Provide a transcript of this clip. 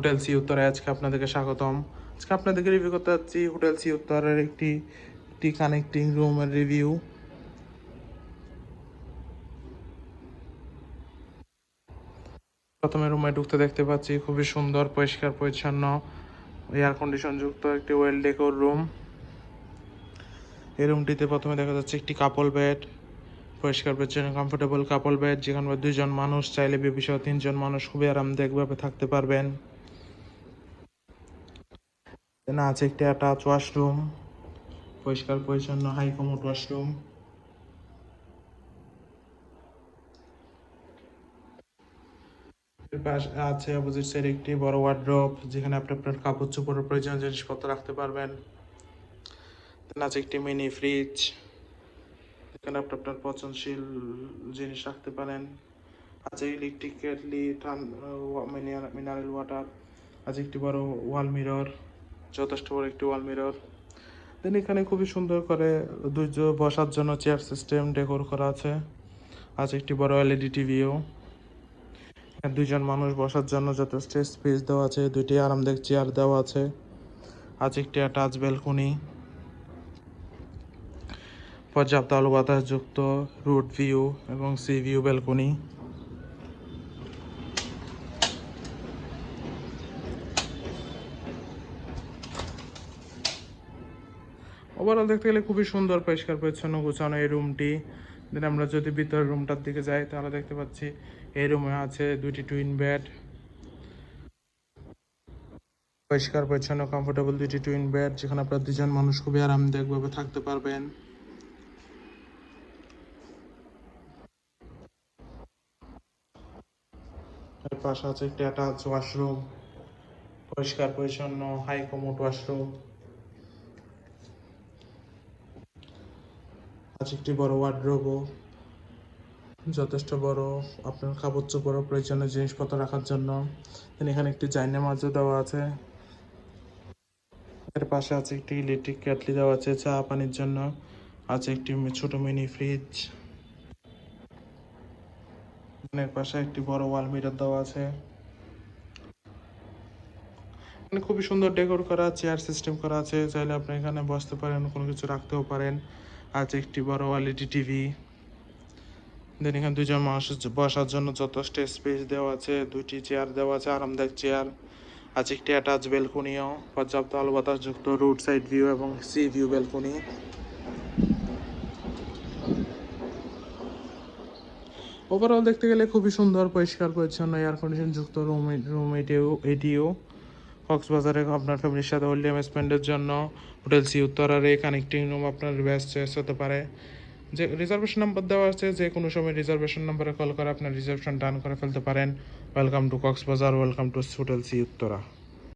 Hotel sea উত্তরে আজকে আপনাদেরকে স্বাগতম। আজকে আপনাদেরকে রিভিউ করতে যাচ্ছি হোটেল সি উত্তরের একটি একটি কানেক্টিং রুমের রিভিউ প্রথমে রুমে ঢুকতে দেখতে পাচ্ছি খুবই সুন্দর, পরিষ্কার, পরিচ্ছন্ন এয়ার কন্ডিশন যুক্ত একটি ওয়েল ডেকোর রুম এই রুমটিতে প্রথমে দেখা যাচ্ছে একটি কাপল বেড পরিষ্কার, পরিচ্ছন্ন কমফোর্টেবল কাপল বেড যেখানে দুইজন মানুষ, চাইলে বেবি তিনজন মানুষ খুবই আরামদায়কভাবে থাকতে পারবেন। না আছে একটি অ্যাটাচ ওয়াশরুম পরিষ্কার পরিচ্ছন্ন হাই কমোড ওয়াশরুম আছে অপোজিট সাইড একটি বড় ওয়ার্ড্রপ যেখানে আপনি আপনার কাপড় চোপড়ের প্রয়োজনীয় জিনিসপত্র রাখতে পারবেন। আছে একটি মিনি ফ্রিজ এখানে আপনি আপনার পচনশীল জিনিস রাখতে পারেন। আছে ইলেকট্রিক কেটলি মিনারেল ওয়াটার আছে একটি বড় ওয়াল মিরর যথেষ্ট বড় একটি ওয়াল মিরর দেন এখানে খুবই সুন্দর করে দুইজন বসার জন্য চেয়ার সিস্টেম ডেকোর করা আছে। আছে একটি বড় এলইডি টিভিও দুইজন মানুষ বসার জন্য যথেষ্ট স্পেস দেওয়া আছে, দুইটি আরামদায়ক চেয়ার দেওয়া আছে। আছে একটি টাচ ব্যালকনি পর্যাপ্ত আলো বাতাস যুক্ত রুট ভিউ এবং সি ভিউ বেলকনি ওভারঅল দেখতে গেলে খুবই সুন্দর, পরিষ্কার, পরিচ্ছন্ন গোছানো এই রুমটি দেন আমরা যদি ভিতরের রুমটার দিকে যাই, তাহলে দেখতে পাচ্ছি এই রুমে আছে দুইটি টুইন বেড পরিষ্কার, পরিচ্ছন্ন কমফোর্টেবল দুইটি টুইন বেড যেখানে আপনার দুজন মানুষ খুবই আরামদায়কভাবে থাকতে পারবেন। পাশে আছে একটি অ্যাটাচ ওয়াশরুম পরিষ্কার, পরিচ্ছন্ন হাই কমোড ওয়াশরুম আছে একটি বড় ওয়ার্ড্রোবও যথেষ্ট বড় আপনার কাপড় চোপড় প্রয়োজনীয় জিনিসপত্র রাখার জন্য। এখানে একটি জাইনা মাছও দেওয়া আছে। এর পাশে আছে একটি ইলেকট্রিক কেটলি দেওয়া আছে চা পানির জন্য। আছে একটি ছোট মিনি ফ্রিজ এর পাশে একটি বড় ওয়াল মিটার দেওয়া আছে। খুবই সুন্দর ডেকোর করা চেয়ার সিস্টেম করা আছে। চাইলে আপনি এখানে বসতে পারেন, কোনো কিছু রাখতেও পারেন। আছে একটি বড় ওয়ালিটি টিভি দেন এখানে দুজন মানুষ বসার জন্য যথেষ্ট স্পেস দেওয়া আছে দুইটি চেয়ার দেওয়া আছে আরামদায়ক চেয়ার আছে একটি অ্যাটাচ বেলকনিও পর্যাপ্ত আলো বাতাস যুক্ত রোড সাইড ভিউ এবং সি ভিউ বেলকনি ওভারঅল দেখতে গেলে খুবই সুন্দর পরিষ্কার পরিচ্ছন্ন এয়ার কন্ডিশন যুক্ত রুম রুম এটিও এটিও কক্সবাজারে আপনার ফ্যামিলির সাথে হোল্ডিয়াম স্পেন্ডের জন্য হোটেল সি উত্তরারে কানেক্টিং রুম আপনার বেস্ট চয়েস হতে পারে। যে রিজার্ভেশন নাম্বার দেওয়া আছে, যে কোনো সময় রিজার্ভেশন নাম্বারে কল করে আপনার রিজার্ভেশন ডান করে ফেলতে পারেন। Welcome to Cox's Bazar welcome to hotel sea Uttara.